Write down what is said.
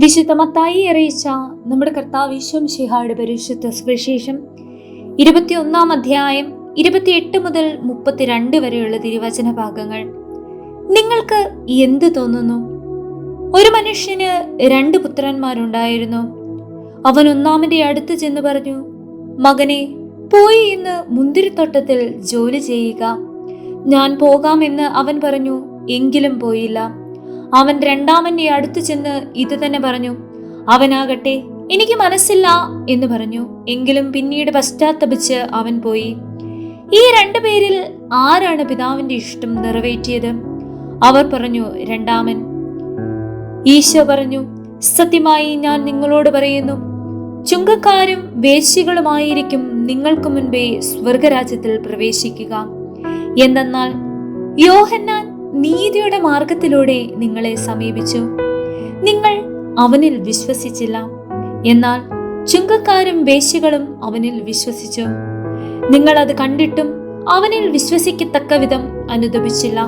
വിശുദ്ധ മത്തായി അറിയിച്ച നമ്മുടെ കർത്താവ് ഈശ്വംശിഹായുടെ പരിശുദ്ധ സുവിശേഷം ഇരുപത്തിയൊന്നാം അധ്യായം ഇരുപത്തിയെട്ട് മുതൽ മുപ്പത്തിരണ്ട് വരെയുള്ള തിരുവചന ഭാഗങ്ങൾ. നിങ്ങൾക്ക് എന്ത് തോന്നുന്നു? ഒരു മനുഷ്യന് രണ്ട് പുത്രന്മാരുണ്ടായിരുന്നു. അവൻ ഒന്നാമന്റെ അടുത്ത് ചെന്ന് പറഞ്ഞു മകനെ പോയി ഇന്ന് മുന്തിരിത്തോട്ടത്തിൽ ജോലി ചെയ്യുക. ഞാൻ പോകാമെന്ന് അവൻ പറഞ്ഞു എങ്കിലും പോയില്ല. അവൻ രണ്ടാമന്റെ അടുത്ത് ചെന്ന് ഇത് തന്നെ പറഞ്ഞു അവനാകട്ടെ എനിക്ക് മനസ്സില്ല എന്ന് പറഞ്ഞു. എങ്കിലും പിന്നീട് പശ്ചാത്തപിച്ച് അവൻ പോയി. ഈ രണ്ടു പേരിൽ ആരാണ് പിതാവിന്റെ ഇഷ്ടം നിറവേറ്റിയത്? അവർ പറഞ്ഞു രണ്ടാമൻ. ഈശോ പറഞ്ഞു സത്യമായി ഞാൻ നിങ്ങളോട് പറയുന്നു ചുങ്കക്കാരും വേശികളുമായിരിക്കും നിങ്ങൾക്ക് മുൻപേ സ്വർഗരാജ്യത്തിൽ പ്രവേശിക്കുക. എന്തെന്നാൽ യോഹന്നാൻ നീതിയുടെ മാർഗത്തിലൂടെ നിങ്ങളെ സമീപിച്ചു. നിങ്ങൾ അവനിൽ വിശ്വസിച്ചില്ല. എന്നാൽ ചുങ്കക്കാരും വേശ്യകളും അവനിൽ വിശ്വസിച്ചു. നിങ്ങൾ അത് കണ്ടിട്ടും അവനിൽ വിശ്വസിക്കത്തക്ക വിധം അനുദപിച്ചില്ല.